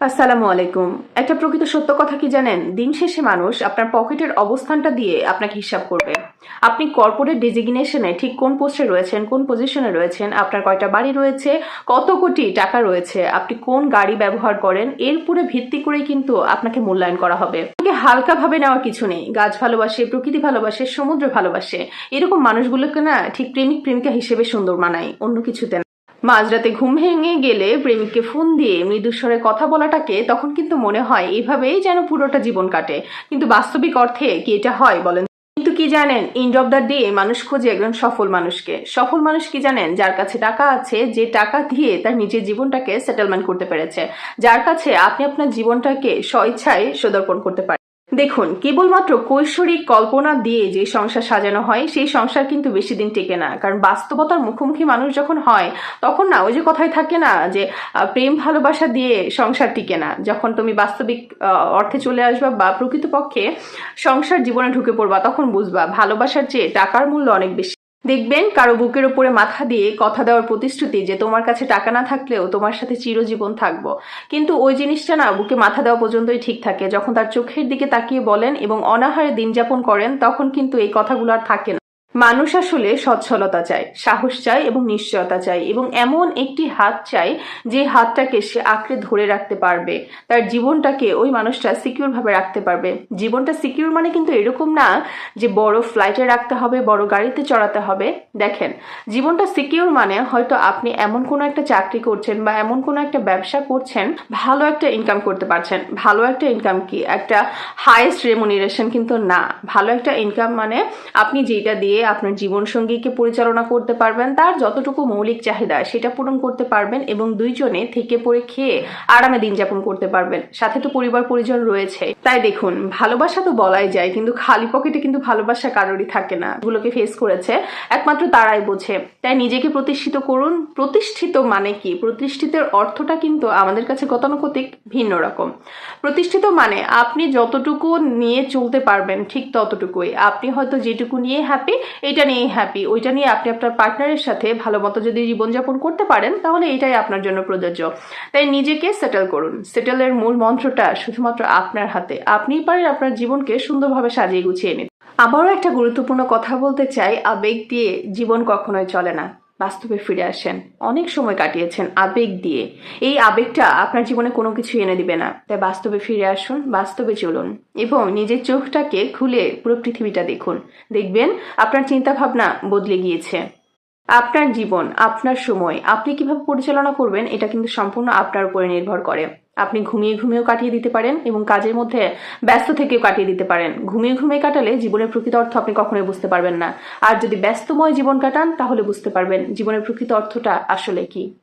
আসসালামু আলাইকুম। একটা প্রকৃত সত্য কথা কি জানেন? দিন শেষে মানুষ আপনার পকেটের অবস্থানটা দিয়ে আপনাকে হিসাব করবে। আপনি কর্পোরেট ডেজিগনেশনে ঠিক কোন পোস্টে রয়েছেন, কোন পজিশনে রয়েছেন, আপনার কয়টা বাড়ি রয়েছে, কত কোটি টাকা রয়েছে, আপনি কোন গাড়ি ব্যবহার করেন, এর পুরো ভিত্তি করেই কিন্তু আপনাকে মূল্যায়ন করা হবে। আপনাকে হালকাভাবে নেওয়ার কিছু নেই। গাছ ভালোবাসে, প্রকৃতি ভালোবাসে, সমুদ্র ভালোবাসে। এরকম মানুষগুলোকে না ঠিক প্রেমিক, প্রেমিকা হিসেবে সুন্দর মানায়, অন্য কিছুতে না। মাঝরাতে ঘুম ভেঙে গেলে প্রেমিককে ফোন দিয়ে মৃদুস্বরে কথা বলাটাকে তখন কিন্তু মনে হয় এইভাবেই যেন পুরোটা জীবন কাটে। কিন্তু বাস্তবিক অর্থে কি এটা হয় বলেন? কিন্তু কি জানেন এন্ড অফ দ্য ডে মানুষ খোঁজে একজন সফল মানুষকে। সফল মানুষ কি জানেন? যার কাছে টাকা আছে, যে টাকা দিয়ে তার নিজের জীবনটাকে সেটেলমেন্ট করতে পেরেছে। যার কাছে আপনি আপনার জীবনটাকে স্বইচ্ছায় সদর্পণ করতে পারেন। দেখুন, কেবলমাত্র কৈশোরিক কল্পনা দিয়ে যে সংসার সাজানো হয়, সেই সংসার কিন্তু বেশি দিন টেকে না। কারণ বাস্তবতার মুখোমুখি মানুষ যখন হয়, তখন না, ওই যে কথায় থাকে না যে প্রেম ভালোবাসা দিয়ে সংসার টিকে না। যখন তুমি বাস্তবিক অর্থে চলে আসবা বা প্রকৃতপক্ষে সংসার জীবনে ঢুকে পড়বা, তখন বুঝবা ভালোবাসার চেয়ে টাকার মূল্য অনেক বেশি। দেখবেন কারও বুকের ওপরে মাথা দিয়ে কথা দেওয়ার প্রতিশ্রুতি যে তোমার কাছে টাকা না থাকলেও তোমার সাথে চিরজীবন থাকব। কিন্তু ওই জিনিসটা না বুকে মাথা দেওয়া পর্যন্তই ঠিক থাকে। যখন তার চোখের দিকে তাকিয়ে বলেন এবং অনাহারে দিন যাপন করেন, তখন কিন্তু এই কথাগুলো আর থাকে না। মানুষ আসলে সচ্ছলতা চায়, সাহস চায় এবং নিশ্চয়তা চায় এবং এমন একটি হাত চায় যে হাতটাকে সে আঁকড়ে ধরে রাখতে পারবে। তার জীবনটাকে ওই মানুষটা সিকিউর ভাবে রাখতে পারবে। জীবনটা সিকিউর মানে কিন্তু এরকম না যে বড় ফ্লাইটে রাখতে হবে, বড় গাড়িতে চড়াতে হবে। দেখেন, জীবনটা সিকিউর মানে হয়তো আপনি এমন কোনো একটা চাকরি করছেন বা এমন কোনো একটা ব্যবসা করছেন, ভালো একটা ইনকাম করতে পারছেন। ভালো একটা ইনকাম কি? একটা হাইয়েস্ট রেমুনিরেশন কিন্তু না। ভালো একটা ইনকাম মানে আপনি যেটা দিয়ে আপনার জীবনসঙ্গীকে পরিচালনা করতে পারবেন, তার যতটুকু মৌলিক চাহিদা সেটা পূরণ করতে পারবেন এবং দুইজনে থেকে পড়ে খেয়ে আরামে দিন যাপন করতে পারবেন। সাথে তো পরিবার পরিজন রয়েছে। তাই দেখুন, ভালোবাসা তো বলাই যায়, কিন্তু খালি পকেটে কিন্তু ভালোবাসা কারোরই থাকে না। এগুলোকে ফেস করেছে একমাত্র তারাই বোঝে। তাই নিজেকে প্রতিষ্ঠিত করুন। প্রতিষ্ঠিত মানে কি? প্রতিষ্ঠিতের অর্থটা কিন্তু আমাদের কাছে গতানুগতিক ভিন্ন রকম। প্রতিষ্ঠিত মানে আপনি যতটুকু নিয়ে চলতে পারবেন ঠিক ততটুকুই। আপনি হয়তো যেটুকু নিয়ে হ্যাপি এটা নিয়েই হ্যাপি ওইটা নিয়ে আপনি আপনার পার্টনারের সাথে ভালো মতো যদি জীবনযাপন করতে পারেন, তাহলে এটাই আপনার জন্য প্রযোজ্য। তাই নিজেকে সেটেল করুন। সেটেলের মূল মন্ত্রটা শুধুমাত্র আপনার হাতে। আপনিই পারেন আপনার জীবনকে সুন্দরভাবে সাজিয়ে গুছিয়ে নিন আবারও একটা গুরুত্বপূর্ণ কথা বলতে চাই, আবেগ দিয়ে জীবন কখনোই চলে না। বাস্তবে ফিরে আসেন। অনেক সময় কাটিয়েছেন আবেগ দিয়ে। এই আবেগটা আপনার জীবনে কোনো কিছু এনে দিবে না। তাই বাস্তবে ফিরে আসুন, বাস্তবে চলুন এবং নিজের চোখটাকে খুলে পুরো পৃথিবীটা দেখুন। দেখবেন আপনার চিন্তাভাবনা বদলে গিয়েছে। আপনার জীবন, আপনার সময়, আপনি কীভাবে পরিচালনা করবেন, এটা কিন্তু সম্পূর্ণ আপনার উপরে নির্ভর করে। আপনি ঘুমিয়ে ঘুমিয়েও কাটিয়ে দিতে পারেন এবং কাজের মধ্যে ব্যস্ত থেকেও কাটিয়ে দিতে পারেন। ঘুমিয়ে ঘুমিয়ে কাটালে জীবনের প্রকৃত অর্থ আপনি কখনোই বুঝতে পারবেন না। আর যদি ব্যস্তময় জীবন কাটান, তাহলে বুঝতে পারবেন জীবনের প্রকৃত অর্থটা আসলে কি।